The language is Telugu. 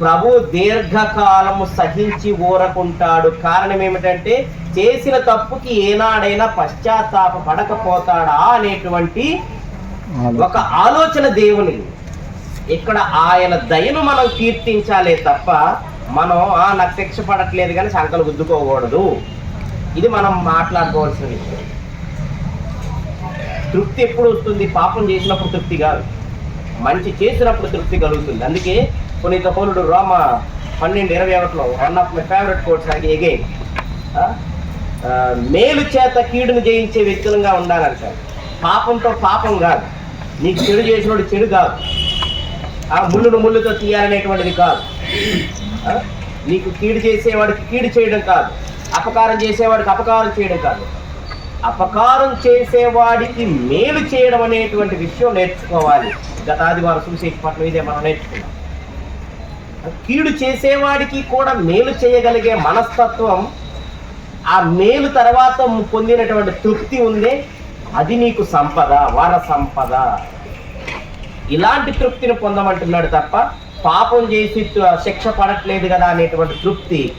ప్రభు దీర్ఘకాలము సహించి ఊరకుంటాడు. కారణం ఏమిటంటే చేసిన తప్పుకి ఏనాడైనా పశ్చాత్తాప పడకపోతాడా అనేటువంటి ఒక ఆలోచన దేవుని. ఇక్కడ ఆయన దయను మనం కీర్తించాలే తప్ప మనం ఆ నాకు శిక్ష పడట్లేదు కానీ సంకలు గుద్దుకోకూడదు. ఇది మనం మాట్లాడుకోవాల్సిన విషయం. తృప్తి ఎప్పుడు వస్తుంది? పాపం చేసినప్పుడు తృప్తి కాదు. మంచి చేసినప్పుడు తృప్తి కలుగుతుంది. అందుకే పునీత పౌరుడు రోమ పన్నెండు ఇరవై ఒకటిలో one of my favourite quotes నాకు ఎగైన్ మేలు చేత కీడును జయించే వ్యక్తులుగా ఉండాలంటారు. పాపంతో పాపం కాదు. నీకు చెడు చేసినోడు చెడు కాదు. ఆ ముళ్ళును ముళ్ళుతో తీయాలనేటువంటిది కాదు. నీకు కీడు చేసేవాడికి కీడు చేయడం కాదు. అపకారం చేసేవాడికి అపకారం చేయడం కాదు. అపకారం చేసేవాడికి మేలు చేయడం అనేటువంటి విషయం నేర్చుకోవాలి. గత ఆదివారం సువిశేష ఇదే మనం నేర్చుకున్నాం. కీడు చేసేవాడికి కూడా మేలు చేయగలిగే మనస్తత్వం ఆ మేలు తర్వాత పొందినటువంటి తృప్తి ఉందే అది నీకు సంపద వర సంపద ఇలాంటి తృప్తిని పొందమంటున్నాడు తప్ప పాపం చేసి శిక్ష పడట్లేదు కదా అనేటువంటి తృప్తి